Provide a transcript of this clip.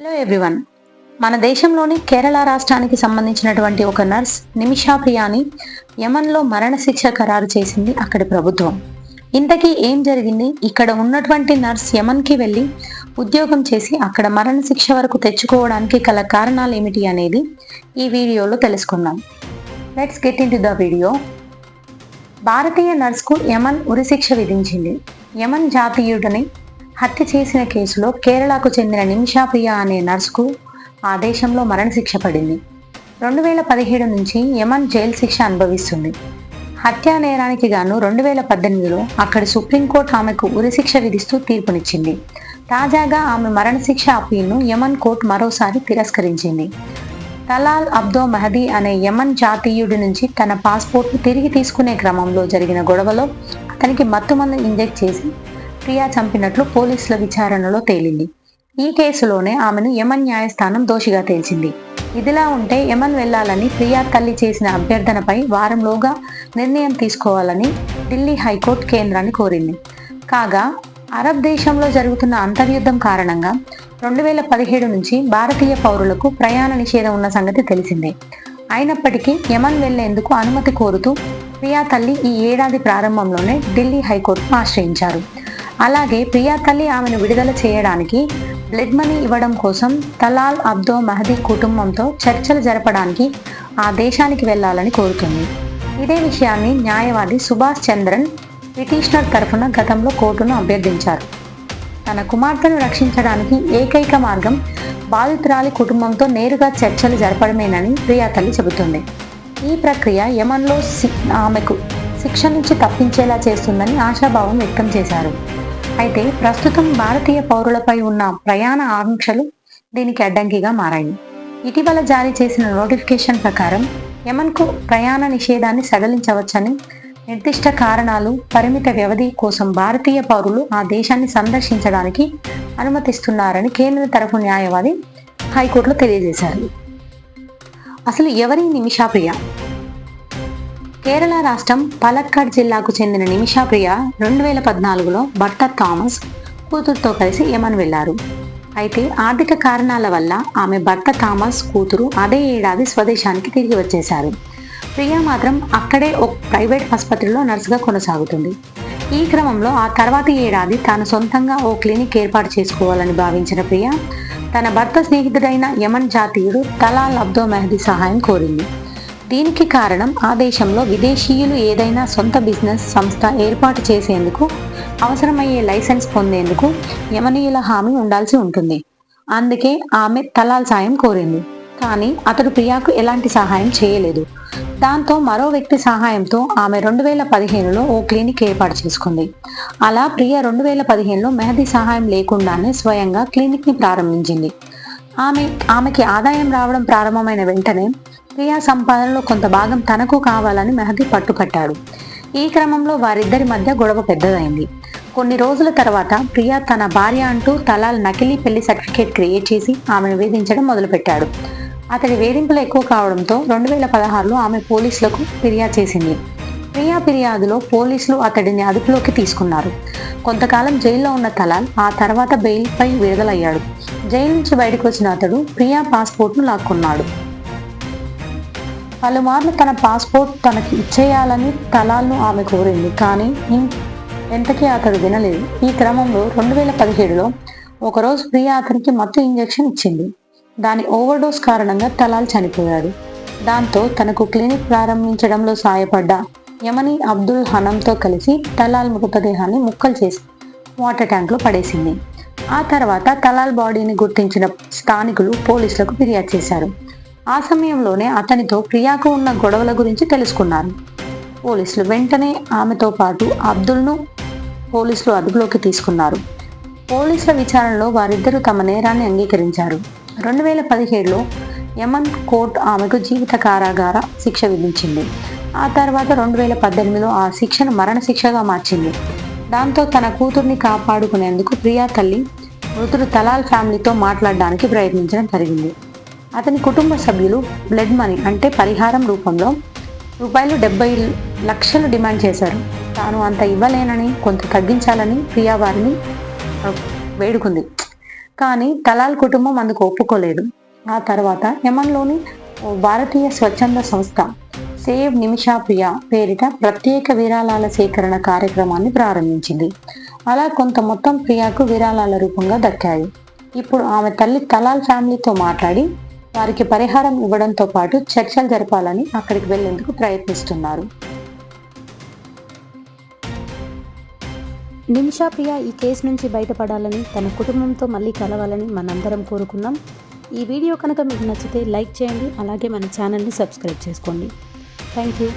Hello everyone మన దేశంలోని కేరళ రాష్ట్రానికి సంబంధించినటువంటి ఒక నర్స్ నిమిషా ప్రియాని యమన్లో మరణశిక్ష ఖరారు చేసింది అక్కడి ప్రభుత్వం. ఇంతకీ ఏం జరిగింది? ఇక్కడ ఉన్నటువంటి నర్స్ యమన్కి వెళ్ళి ఉద్యోగం చేసి అక్కడ మరణశిక్ష వరకు తెచ్చుకోవడానికి గల కారణాలు ఏమిటి అనేది ఈ వీడియోలో తెలుసుకుందాం. Let's get into the video భారతీయ నర్స్కు యమన్ ఉరిశిక్ష విధించింది. యమన్ జాతీయుడిని హత్య చేసిన కేసులో కేరళకు చెందిన నిమిషా అనే నర్సుకు ఆ దేశంలో మరణశిక్ష పడింది. రెండు వేల పదిహేడు నుంచి యమన్ జైలు శిక్ష అనుభవిస్తుంది. హత్యా నేరానికి గాను రెండు వేల పద్దెనిమిదిలో అక్కడి సుప్రీంకోర్టు ఆమెకు ఉరిశిక్ష విధిస్తూ తీర్పునిచ్చింది. తాజాగా ఆమె మరణశిక్ష అప్పీల్ను యమన్ కోర్టు మరోసారి తిరస్కరించింది. తలాల్ అబ్దో మహదీ అనే యమన్ జాతీయుడి నుంచి తన పాస్పోర్ట్ను తిరిగి తీసుకునే క్రమంలో జరిగిన గొడవలో అతనికి మత్తుమందు ఇంజెక్ట్ చేసి ప్రియా చంపినట్లు పోలీసుల విచారణలో తేలింది. ఈ కేసులోనే ఆమెను యమన్ న్యాయస్థానం దోషిగా తేల్చింది. ఇదిలా ఉంటే యమన్ వెళ్ళాలని ప్రియా తల్లి చేసిన అభ్యర్థనపై వారంలోగా నిర్ణయం తీసుకోవాలని ఢిల్లీ హైకోర్టు కేంద్రాన్ని కోరింది. కాగా అరబ్ దేశంలో జరుగుతున్న అంతర్యుద్ధం కారణంగా రెండు వేల పదిహేడు నుంచి భారతీయ పౌరులకు ప్రయాణ నిషేధం ఉన్న సంగతి తెలిసిందే. అయినప్పటికీ యమన్ వెళ్ళేందుకు అనుమతి కోరుతూ ప్రియా తల్లి ఈ ఏడాది ప్రారంభంలోనే ఢిల్లీ హైకోర్టును ఆశ్రయించారు. అలాగే ప్రియా తల్లి ఆమెను విడుదల చేయడానికి బ్లడ్ మనీ ఇవ్వడం కోసం తలాల్ అబ్దో మహదీ కుటుంబంతో చర్చలు జరపడానికి ఆ దేశానికి వెళ్ళాలని కోరుతుంది. ఇదే విషయాన్ని న్యాయవాది సుభాష్ చంద్రన్ పిటిషనర్ తరఫున గతంలో కోర్టును అభ్యర్థించారు. తన కుమార్తెను రక్షించడానికి ఏకైక మార్గం బాధితురాలి కుటుంబంతో నేరుగా చర్చలు జరపడమేనని ప్రియా తల్లి చెబుతుంది. ఈ ప్రక్రియ యమన్లో ఆమెకు శిక్ష నుంచి తప్పించేలా చేస్తుందని ఆశాభావం వ్యక్తం చేశారు. అయితే ప్రస్తుతం భారతీయ పౌరులపై ఉన్న ప్రయాణ ఆంక్షలు దీనికి అడ్డంకిగా మారాయి. ఇటీవల జారీ చేసిన నోటిఫికేషన్ ప్రకారం యమన్కు ప్రయాణ నిషేధాన్ని సడలించవచ్చని నిర్దిష్ట కారణాలు పరిమిత వ్యవధి కోసం భారతీయ పౌరులు ఆ దేశాన్ని సందర్శించడానికి అనుమతిస్తున్నారని కేంద్ర తరఫు న్యాయవాది హైకోర్టులో తెలియజేశారు. అసలు ఎవరి నిమిషాప్రియ? కేరళ రాష్ట్రం పలక్కడ్ జిల్లాకు చెందిన నిమిషాప్రియ రెండు వేల పద్నాలుగులో భర్త థామస్ కూతురుతో కలిసి యమన్ వెళ్ళారు అయితే ఆర్థిక కారణాల వల్ల ఆమె భర్త థామస్ కూతురు అదే ఏడాది స్వదేశానికి తిరిగి వచ్చేశారు. ప్రియా మాత్రం అక్కడే ఒక ప్రైవేట్ ఆసుపత్రిలో నర్సుగా కొనసాగుతుంది. ఈ క్రమంలో ఆ తర్వాతి ఏడాది తాను సొంతంగా ఓ క్లినిక్ ఏర్పాటు చేసుకోవాలని భావించిన ప్రియా తన భర్త స్నేహితుడైన యమన్ జాతీయుడు తలాల్ అబ్దో మెహదీ సహాయం కోరింది. దీనికి కారణం ఆ దేశంలో విదేశీయులు ఏదైనా సొంత బిజినెస్ సంస్థ ఏర్పాటు చేసేందుకు అవసరమయ్యే లైసెన్స్ పొందేందుకు యమనీయుల హామీ ఉండాల్సి ఉంటుంది. అందుకే ఆమె తలాల్ సాయం కోరింది. కానీ అతడు ప్రియాకు ఎలాంటి సహాయం చేయలేదు. దాంతో మరో వ్యక్తి సహాయంతో ఆమె రెండు వేల పదిహేనులో ఓ క్లినిక్ ఏర్పాటు చేసుకుంది. అలా ప్రియ రెండు వేల పదిహేనులో మెహదీ సహాయం లేకుండానే స్వయంగా క్లినిక్ని ప్రారంభించింది. ఆమె ఆమెకి ఆదాయం రావడం ప్రారంభమైన వెంటనే ప్రియా సంపాదనలో కొంత భాగం తనకు కావాలని మెహదీ పట్టుపట్టాడు. ఈ క్రమంలో వారిద్దరి మధ్య గొడవ పెద్దదైంది. కొన్ని రోజుల తర్వాత ప్రియా తన భార్య అంటూ తలాల్ నకిలీ పెళ్ళి సర్టిఫికేట్ క్రియేట్ చేసి ఆమెను వేధించడం మొదలుపెట్టాడు. అతడి వేధింపులు ఎక్కువ కావడంతో రెండు వేల పదహారులో ఆమె పోలీసులకు ఫిర్యాదు చేసింది. ప్రియా ఫిర్యాదులో పోలీసులు అతడిని అదుపులోకి తీసుకున్నారు. కొంతకాలం జైల్లో ఉన్న తలాల్ ఆ తర్వాత బెయిల్పై విడుదలయ్యాడు. జైలు నుంచి బయటకు వచ్చిన అతడు ప్రియా పాస్పోర్ట్ను లాక్కున్నాడు. పలుమార్లు తన పాస్పోర్ట్ తనకి ఇచ్చేయాలని తలాల్ను ఆమె కోరింది. కానీ ఎంతకీ అతడు వినలేదు. ఈ క్రమంలో రెండు వేల పదిహేడులో ఒకరోజు ప్రియా అతనికి మత్తు ఇంజెక్షన్ ఇచ్చింది. దాని ఓవర్డోస్ కారణంగా తలాల్ చనిపోయాడు. దాంతో తనకు క్లినిక్ ప్రారంభించడంలో సాయపడ్డ యమని అబ్దుల్ హనంతో కలిసి తలాల్ మృతదేహాన్ని ముక్కలు చేసి వాటర్ ట్యాంక్లో పడేసింది. ఆ తర్వాత తలాల్ బాడీని గుర్తించిన స్థానికులు పోలీసులకు ఫిర్యాదు చేశారు. ఆ సమయంలోనే అతనితో ప్రియాకు ఉన్న గొడవల గురించి తెలుసుకున్నారు. పోలీసులు వెంటనే ఆమెతో పాటు అబ్దుల్ను పోలీసులు అదుపులోకి తీసుకున్నారు. పోలీసుల విచారణలో వారిద్దరూ తమ నేరాన్ని అంగీకరించారు. రెండు వేల పదిహేడులో యమన్ కోర్టు ఆమెకు జీవిత కారాగార శిక్ష విధించింది. ఆ తర్వాత రెండు వేల పద్దెనిమిదిలో ఆ శిక్షను మరణశిక్షగా మార్చింది. దాంతో తన కూతుర్ని కాపాడుకునేందుకు ప్రియా తల్లి మృతుడు తలాల్ ఫ్యామిలీతో మాట్లాడడానికి ప్రయత్నించడం జరిగింది. అతని కుటుంబ సభ్యులు బ్లడ్ మనీ అంటే పరిహారం రూపంలో రూపాయలు డెబ్బై లక్షలు డిమాండ్ చేశారు. తాను అంత ఇవ్వలేనని కొంత తగ్గించాలని ప్రియా వారిని వేడుకుంది. కానీ తలాల్ కుటుంబం అందుకు ఒప్పుకోలేదు. ఆ తర్వాత యమన్లోని ఓ భారతీయ స్వచ్ఛంద సంస్థ సేవ్ నిమిషా ప్రియా పేరిట ప్రత్యేక విరాళాల సేకరణ కార్యక్రమాన్ని ప్రారంభించింది. అలా కొంత మొత్తం ప్రియాకు విరాళాల రూపంగా దక్కాయి. ఇప్పుడు ఆమె తల్లి తలాల్ ఫ్యామిలీతో మాట్లాడి వారికి పరిహారం ఇవ్వడంతో పాటు చర్చలు జరపాలని అక్కడికి వెళ్ళేందుకు ప్రయత్నిస్తున్నారు. నిమిషా ప్రియ ఈ కేసు నుంచి బయటపడాలని తన కుటుంబంతో మళ్ళీ కలవాలని మనందరం కోరుకున్నాం. ఈ వీడియో కనుక మీకు నచ్చితే లైక్ చేయండి అలాగే మన ఛానల్ని సబ్స్క్రైబ్ చేసుకోండి. Thank you.